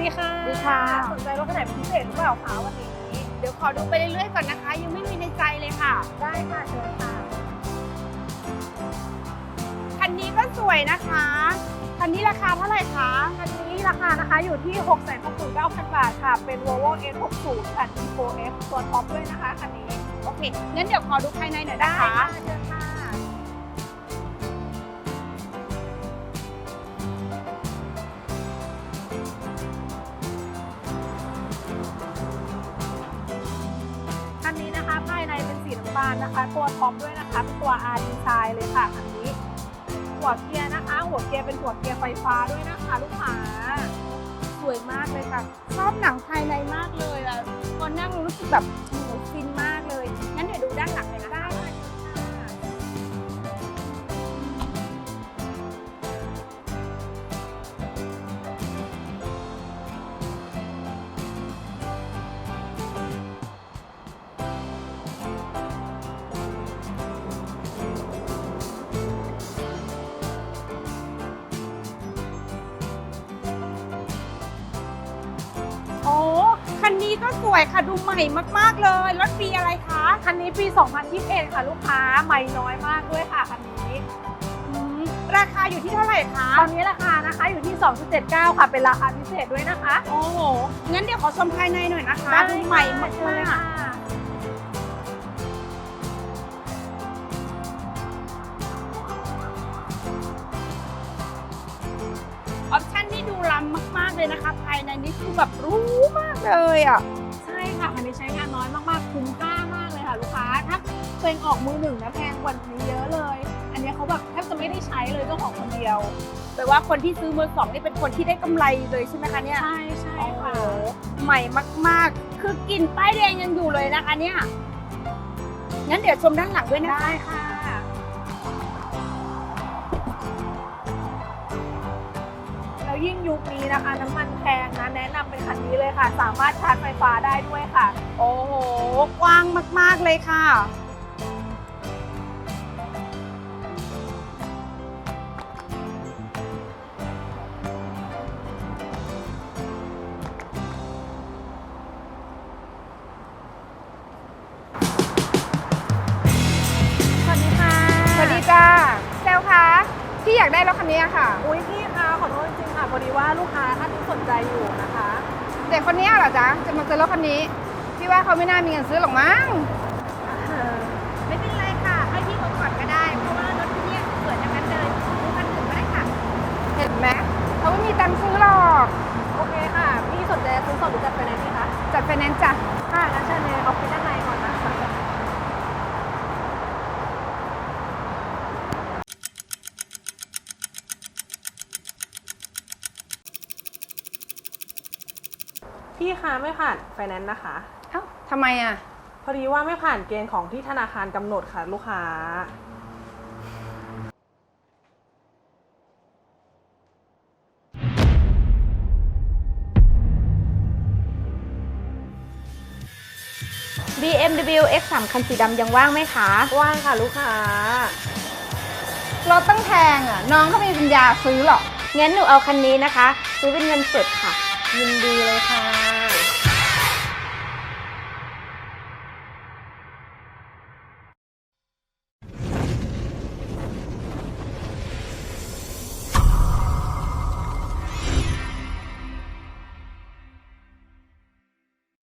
ดีค่ะสวัสดีค่ะ สนใจรถคันไหนเป็นพิเศษหรือเปล่าคะวันนี้ เดี๋ยวขอดูไปเรื่อยๆก่อนนะคะ ยังไม่มีในใจเลยค่ะ ได้ค่ะเชิญค่ะ คันนี้ก็สวยนะคะ คันนี้ราคาเท่าไหร่คะ คันนี้ราคานะคะอยู่ที่ 6 6 9 0 0 0 บาทค่ะ เป็น Volvo S60 คัน Eco F ตัวท็อปด้วยนะคะคันนี้ โอเคงั้นเดี๋ยวขอดูภายในหน่อยได้ได้คะค่ะเชิญค่ะ เป็นนะคะ ตัวท็อปด้วยนะคะเป็นตัว R Design เลยค่ะคันนี้ หัวเกียร์นะคะ หัวเกียร์เป็นหัวเกียร์ไฟฟ้าด้วยนะคะ ลูกค้าสวยมากเลยค่ะชอบหนังภายในมากเลยอะพอนั่งรู้สึกแบบหนูฟินมากเลยงั้นเดี๋ยวดูด้านหลังเลยนะ นนี้ก็สวยค่ะดูใหม่มากๆเลยรถปีอะไรคะคันนี้ปี 2021 ค่ะลูกค้าใหม่น้อยมากด้วยค่ะคันนี้อืมราคาอยู่ที่เท่าไหร่คะตอนนี้ราคานะคะอยู่ที่ 2.79 ค่ะ เป็นราคาพิเศษด้วยนะคะ โอ้โหงั้นเดี๋ยวขอชมภายในหน่อยนะคะดูใหม่มากเชิญเลยๆค่ะ เลยนะคะภายในนี้คือแบบหรู้มากเลยอะใช่ค่ะคันนี้ใช้งานน้อยมากๆคุ้มค่ามากเลยค่ะลูกค้าถ้าตัวเองออกมือหนึ่งนะแพงกว่านี้เยอะเลย อันนี้เขาแบบแทบจะไม่ได้ใช้เลยเจ้าของคนเดียวแปลว่าคนที่ซื้อมือสองนี่เป็นคนที่ได้กำไรเลยใช่ไหมคะเนี่ยใช่ใช่โอ้โหค่ะใหม่มากๆ คือกลิ่นป้ายแดงยังอยู่เลยนะคะเนี่ยงั้นเดี๋ยวชมด้านหลังด้วยนะคะได้ค่ะ ยุคนี้นะคะน้ำมันแพงนะแนะนำเป็นคันนี้เลยค่ะ สามารถชาร์จไฟฟ้าได้ด้วยค่ะ โอ้โห กว้างมาก ๆ เลยค่ะ อยากได้รถคันนี้ค่ะ อุ้ยพี่คะขอโทษจริงๆค่ะพอดีว่าลูกค้าท่านนี้สนใจอยู่นะคะเด็กคนนี้เหรอจ๊ะจะมาซื้อรถคันนี้ พี่ว่าเขาไม่น่ามีเงินซื้อหรอกมั้ง พี่คะไม่ผ่านไฟแนนซ์นะคะ เอ้าทำไมอะ พอดีว่าไม่ผ่านเกณฑ์ของที่ธนาคารกำหนดค่ะลูกค้า BMW X3 คันสีดำยังว่างไหมคะ ว่างค่ะลูกค้า รถตั้งแพงอะ น้องเขาไม่มีปัญญาซื้อหรอก งั้นหนูเอาคันนี้นะคะ ซื้อเป็นเงินสดค่ะ ยินดีเลยค่ะ